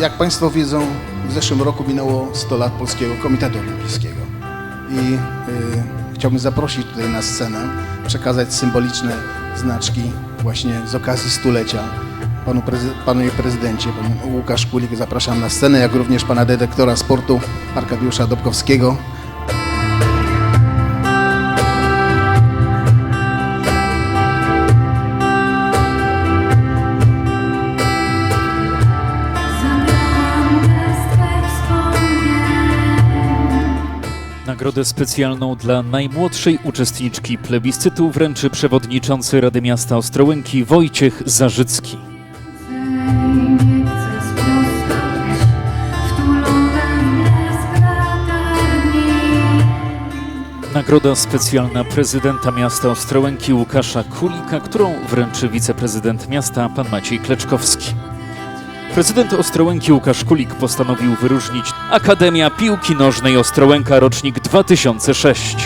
Jak Państwo wiedzą, w zeszłym roku minęło 100 lat Polskiego Komitetu Olimpijskiego. I y, chciałbym zaprosić tutaj na scenę, przekazać symboliczne znaczki właśnie z okazji stulecia. Panu, prezy- panie prezydencie, pan Łukasz Kulik, zapraszam na scenę, jak również pana dyrektora sportu Arkadiusza Dobkowskiego. Nagrodę specjalną dla najmłodszej uczestniczki plebiscytu wręczy przewodniczący Rady Miasta Ostrołęki Wojciech Zarzycki. Nagroda specjalna prezydenta miasta Ostrołęki Łukasza Kulika, którą wręczy wiceprezydent miasta pan Maciej Kleczkowski. Prezydent Ostrołęki Łukasz Kulik postanowił wyróżnić Akademia Piłki Nożnej Ostrołęka rocznik 2006.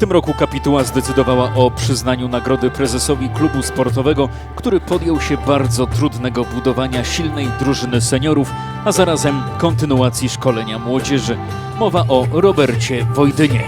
tym roku kapituła zdecydowała o przyznaniu nagrody prezesowi klubu sportowego, który podjął się bardzo trudnego budowania silnej drużyny seniorów, a zarazem kontynuacji szkolenia młodzieży. Mowa o Robercie Wojdynie.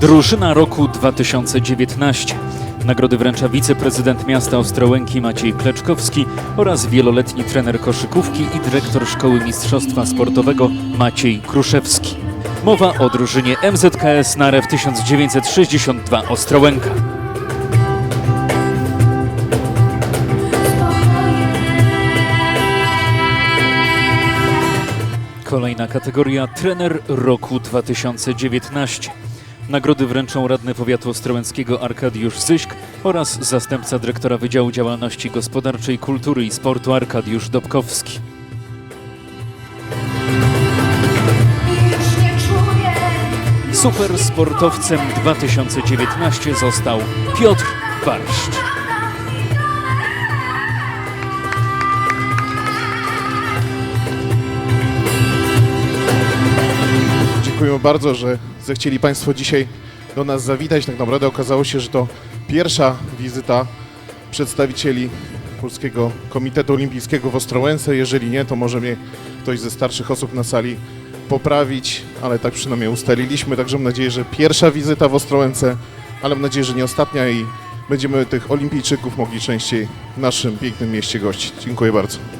Drużyna roku 2019. Nagrody wręcza wiceprezydent miasta Ostrołęki Maciej Kleczkowski oraz wieloletni trener koszykówki i dyrektor Szkoły Mistrzostwa Sportowego Maciej Kruszewski. Mowa o drużynie MZKS Narew 1962 Ostrołęka. Kolejna kategoria trener roku 2019. Nagrody wręczą radny powiatu ostrołęckiego Arkadiusz Zyśk oraz zastępca dyrektora Wydziału Działalności Gospodarczej, Kultury i Sportu Arkadiusz Dobkowski. I już nie czuję Super sportowcem 2019 został Piotr Barszcz. Dziękujemy bardzo, że zechcieli Państwo dzisiaj do nas zawitać. Tak naprawdę okazało się, że to pierwsza wizyta przedstawicieli Polskiego Komitetu Olimpijskiego w Ostrołęce. Jeżeli nie, to może mnie ktoś ze starszych osób na sali poprawić, ale tak przynajmniej ustaliliśmy. Także mam nadzieję, że pierwsza wizyta w Ostrołęce, ale mam nadzieję, że nie ostatnia i będziemy tych olimpijczyków mogli częściej w naszym pięknym mieście gościć. Dziękuję bardzo.